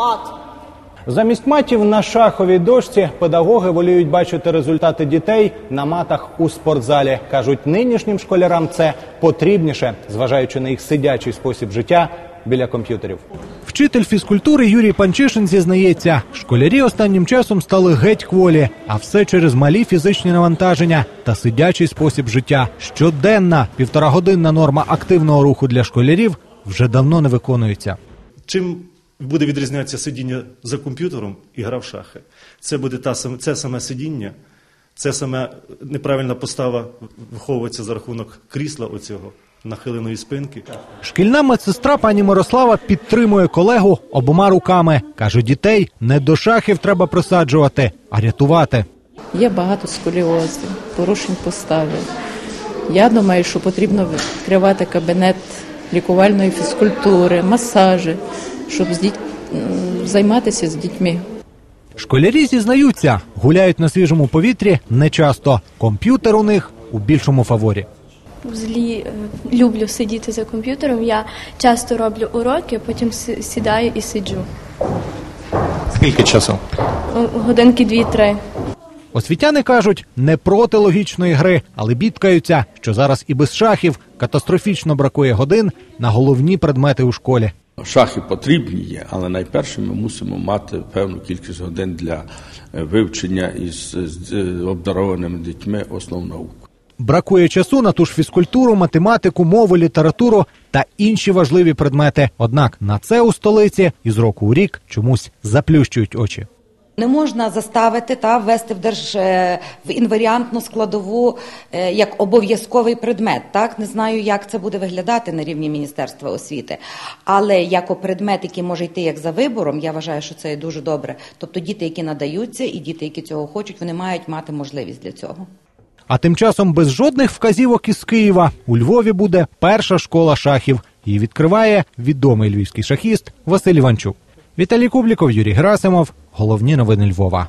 мат. Замість матів на шаховій дошці педагоги воліють бачити результати дітей на матах у спортзалі. кажуть, нинішнім школярам це потрібніше, зважаючи на їх сидячий спосіб життя біля комп'ютерів. Вчитель фізкультури Юрій Панчишин зізнається, школярі останнім часом стали геть кволі, а все через малі фізичні навантаження та сидячий спосіб життя. Щоденна півторагодинна норма активного руху для школярів вже давно не виконується. Чим буде відрізнятися сидіння за комп'ютером і гра в шахи? Це буде та саме це саме сидіння, це саме неправильна постава виховується за рахунок крісла оцього нахиленої спинки. Шкільна медсестра пані Мирослава підтримує колегу обома руками. каже, дітей не до шахів треба присаджувати, а рятувати. Є багато сколіозів, порушень постави. Я думаю, що потрібно відкривати кабінет лікувальної фізкультури, масажі, щоб з діть... займатися з дітьми. Школярі зізнаються, гуляють на свіжому повітрі нечасто. Комп'ютер у них у більшому фаворі. Взагалі е, люблю сидіти за комп'ютером. Я часто роблю уроки, потім сідаю і сиджу. Скільки часу? Годинки дві-три. Освітяни кажуть, не проти логічної гри, але бідкаються, що зараз і без шахів катастрофічно бракує годин на головні предмети у школі. Шахи потрібні є, але найперше ми мусимо мати певну кількість годин для е, вивчення із обдарованими дітьми основ наук. Бракує часу на ту ж фізкультуру, математику, мову, літературу та інші важливі предмети. Однак на це у столиці із року у рік чомусь заплющують очі. Не можна заставити та ввести в держ е, в інваріантну складову е, як обов'язковий предмет. Так не знаю, як це буде виглядати на рівні Міністерства освіти, але як предмет, який може йти як за вибором, я вважаю, що це є дуже добре. Тобто діти, які надаються, і діти, які цього хочуть, вони мають мати можливість для цього. А тим часом без жодних вказівок із Києва у Львові буде перша школа шахів. Її відкриває відомий львівський шахіст Василь Іванчук. Віталій Кубліков, Юрій Герасимов. Головні новини Львова.